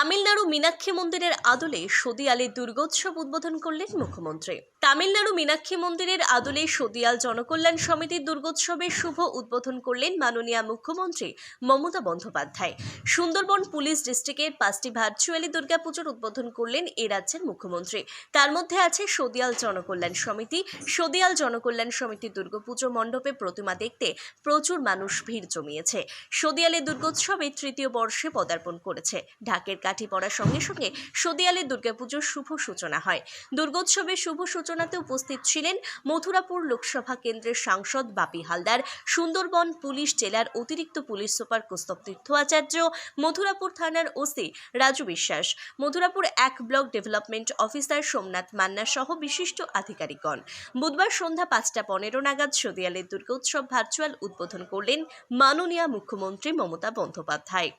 তামিলনাড়ু মীনাক্ষী মন্দিরের আদলে সদিয়ালে দুর্গোৎসব উদ্বোধন করলেন মুখ্যমন্ত্রী। তামিলনাড়ু মীনাক্ষী মন্দিরের আদলে সদিয়াল জনকল্যাণ সমিতির দুর্গোৎসবের শুভ উদ্বোধন করলেন মাননীয় মুখ্যমন্ত্রী মমতা বন্দ্যোপাধ্যায়। সুন্দরবন পুলিশ ডিস্ট্রিক্টের পাঁচটি ভার্চুয়ালি দুর্গাপুজোর উদ্বোধন করলেন এ রাজ্যের মুখ্যমন্ত্রী। তার মধ্যে আছে সদিয়াল জনকল্যাণ সমিতি। সদিয়াল জনকল্যাণ সমিতির দুর্গাপুজো মণ্ডপে প্রতিমা দেখতে প্রচুর মানুষ ভিড় জমিয়েছে। সদিয়ালে দুর্গোৎসবে তৃতীয় বর্ষে পদার্পণ করেছে। ঢাকের কাঠি পড়ার সঙ্গে সঙ্গে সদিয়ালে দুর্গাপুজোর শুভ সূচনা হয়। দুর্গোৎসবের শুভ সূচনাতে উপস্থিত ছিলেন মথুরাপুর লোকসভা কেন্দ্রের সাংসদ বাপি হালদার, সুন্দরবন পুলিশ জেলার অতিরিক্ত পুলিশ সুপার কৌস্তব তীর্থ আচার্য মথুরাপুর থানার ওসি রাজু বিশ্বাস, মথুরাপুর এক block development officer Somnath Manna সহ বিশিষ্ট আধিকারিকগণ। বুধবার সন্ধ্যা পাঁচটা পনেরো নাগাদ সদিয়ালের দুর্গোৎসব ভার্চুয়াল উদ্বোধন করলেন মাননীয় মুখ্যমন্ত্রী মমতা বন্দ্যোপাধ্যায়।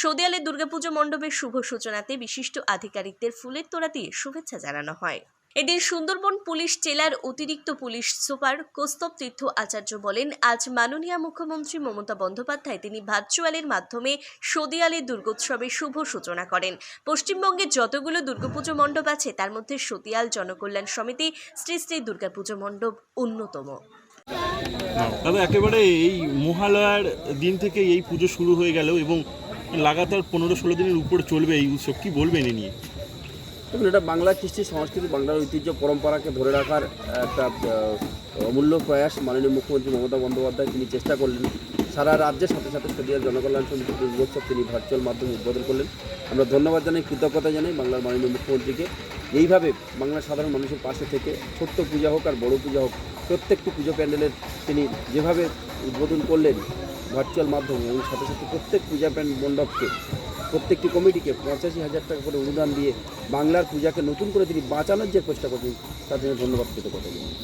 সদিয়ালে দুর্গাপুজো মণ্ডপের শুভ সূচনাতে বিশিষ্ট আধিকারিকদের ফুলের তোড়া দিয়ে শুভেচ্ছা জানানো হয়। এদিন সুন্দরবন পুলিশ জেলার অতিরিক্ত পুলিশ সুপার কৌস্তব তীর্থ আচার্য বলেন, আজ মাননীয় মুখ্যমন্ত্রী মমতা বন্দ্যোপাধ্যায় তিনি ভার্চুয়ালের মাধ্যমে সদিয়ালে দুর্গোৎসবের শুভ সূচনা করেন। পশ্চিমবঙ্গে যতগুলো দুর্গাপুজো মণ্ডপ আছে, তার মধ্যে সদিয়াল জনকল্যাণ সমিতি, শ্রী শ্রী দুর্গাপুজো মণ্ডপ অন্যতম। দাদা, একেবারে এই মহালয়ার দিন থেকে এই পুজো শুরু হয়ে গেল এবং লাগাতার পনেরো ষোলো দিনের উপর চলবে এই উৎসব, কি বলবেন এ নিয়ে? দেখুন, এটা বাংলার কৃষ্টি সংস্কৃতি, বাংলার ঐতিহ্য পরম্পরাকে ধরে রাখার একটা অমূল্য প্রয়াস মাননীয় মুখ্যমন্ত্রী মমতা বন্দ্যোপাধ্যায় তিনি চেষ্টা করলেন। সারা রাজ্যের সাথে সাথে সদিয়ার জনকল্যাণ সমিতির দুর্গোৎসব তিনি ভার্চুয়াল মাধ্যমে উদ্বোধন করলেন। আমরা ধন্যবাদ জানাই, কৃতজ্ঞতা জানাই বাংলার মাননীয় মুখ্যমন্ত্রীকে। এইভাবে বাংলার সাধারণ মানুষের পাশে থেকে ছোট্ট পূজা হোক আর বড় পূজা হোক, প্রত্যেকটি পুজো প্যান্ডেলের তিনি যেভাবে উদ্বোধন করলেন ভার্চুয়াল মাধ্যমে এবং সাথে সাথে প্রত্যেক পূজা প্যান্ড মণ্ডপকে, প্রত্যেকটি কমিটিকে পঁচাশি হাজার টাকা করে অনুদান দিয়ে বাংলার পূজাকে নতুন করে তিনি বাঁচানোর যে চেষ্টা করছেন, তার জন্য ধন্যবাদ পেতে জানাই।